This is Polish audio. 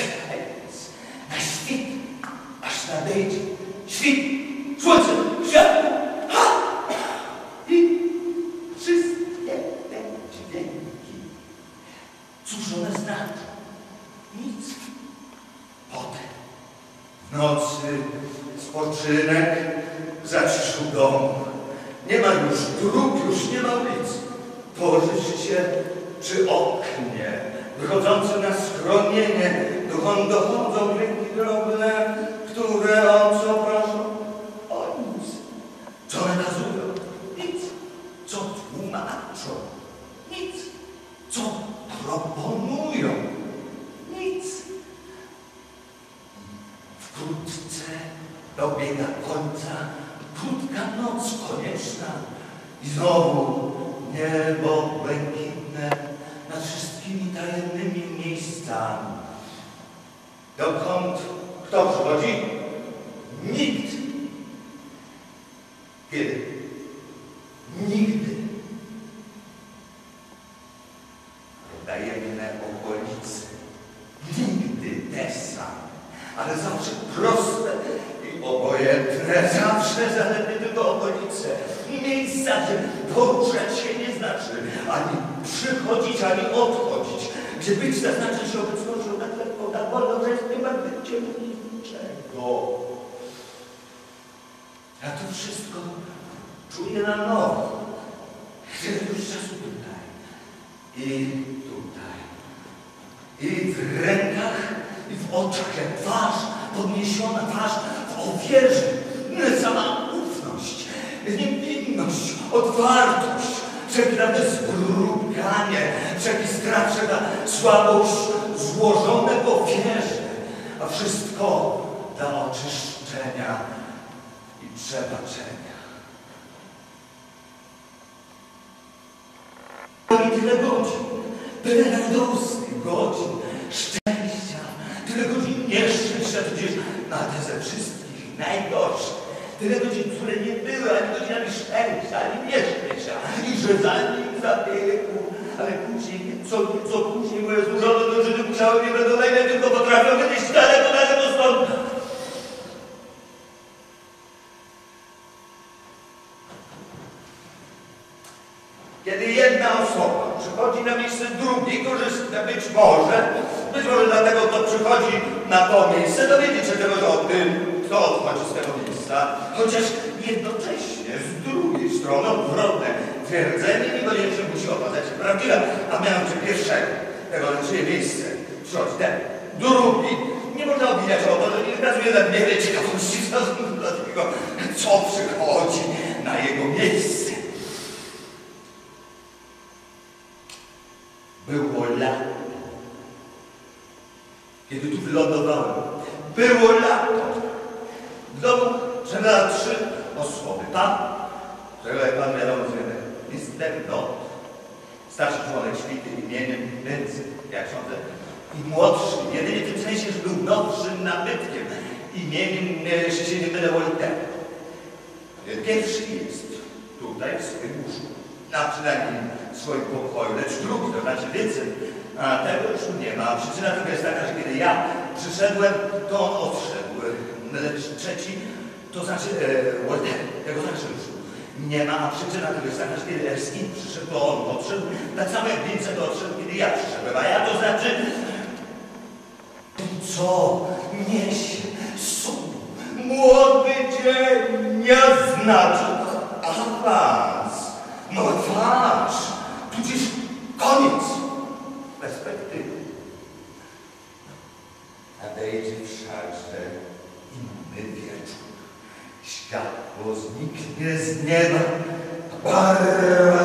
czekając na świt, aż nadejdzie świt, słońce, światło, ha! I wszystkie te dźwięki. Cóż one znaczą? Nic. Potem w nocy spoczynek zaciszył dom. Nie ma już dróg, już nie ma ulic. Położysz się przy oknie, wychodzące na schronienie, dokąd dochodzą dźwięki drobne, które o co proszą? O nic. Co nakazują? Nic. Co tłumaczą? Nic. Co proponują? Nic. Wkrótce dobiega końca krótka noc konieczna i znowu niebo błękitne tajemnymi miejscami. Dokąd kto przychodzi? Nikt. Kiedy? Nigdy. Tajemne okolice. Nigdy te same, ale zawsze proste i obojętne. Zawsze zaledwie tylko okolice. Miejsca, gdzie poruszać się nie znaczy ani przychodzić, ani odchodzić. Gdzie być zaznaczy się obecnością lekko, tak wolno, że nie ma bycie niczego. Ja to wszystko czuję na nowo. Tyle już czasu tutaj i tutaj. I w rękach, i w oczach, jak twarz, podniesiona twarz w ofierze. Sama ufność, niewinność, otwartość, wszelkie nawet zbrukanie, wszelki strach, wszelka słabość złożone w ofierze, a wszystko dla oczyszczenia i przebaczenia. I tyle godzin, tyle radosnych godzin, szczęścia, tyle godzin nieszczęścia, tudzież na te ze wszystkich najgorsze. Tyle godzin, które nie były ani godzinami szczęścia, ani nieszczęścia. I że za nim zabiegł. Ale później, co, co później moje złożone do Żydy musiały nie będą najmniej, tylko potrafią kiedyś daleko, daleko stąd. Kiedy jedna osoba przychodzi na miejsce drugiej, korzysta być może, być może dlatego, kto przychodzi na to miejsce, dowiedzieć się czegoś o tym, kto odchodzi z tego miejsca, chociaż jednocześnie z drugiej strony odwrotne twierdzenie niekoniecznie musi okazać się prawdziwe, a mianowicie pierwszego, tego na czyje miejsce przychodzi ten, drugi. Nie można obijać o to, że nie wykazuje nadmiernej ciekawości w stosunku do tego, co przychodzi na jego miejsce. Było lato. Kiedy tu wylądowałem, było lato. W domu przebywa trzy osoby. Pan, którego jak pan wiadomo, że jest no, starszy członek świty imieniem Benzy, jak sądzę, i młodszy, jedynie w tym sensie, że był nowszym nabytkiem imieniem, jeśli się nie mylę, Woltera. Pierwszy jest tutaj, w swoim łóżku, na przynajmniej w swoim pokoju, lecz drugi, to znaczy Vincent, a tego już nie ma. Przyczyna tego jest taka, że kiedy ja przyszedłem, to on odszedł. Lecz trzeci, to znaczy e, tego znaczy już nie ma, a przyczyna tego jest taka, kiedy Erskine przyszedł, to on odszedł, tak samo jak Vincent odszedł, kiedy ja przyszedłem, a ja to znaczy co niesie sum. Młody dzień nie znaczy awans. No twarz, tudzież koniec perspektywy. Nadejdzie wszakże inny wieczór. Światło zniknie z nieba. Barwa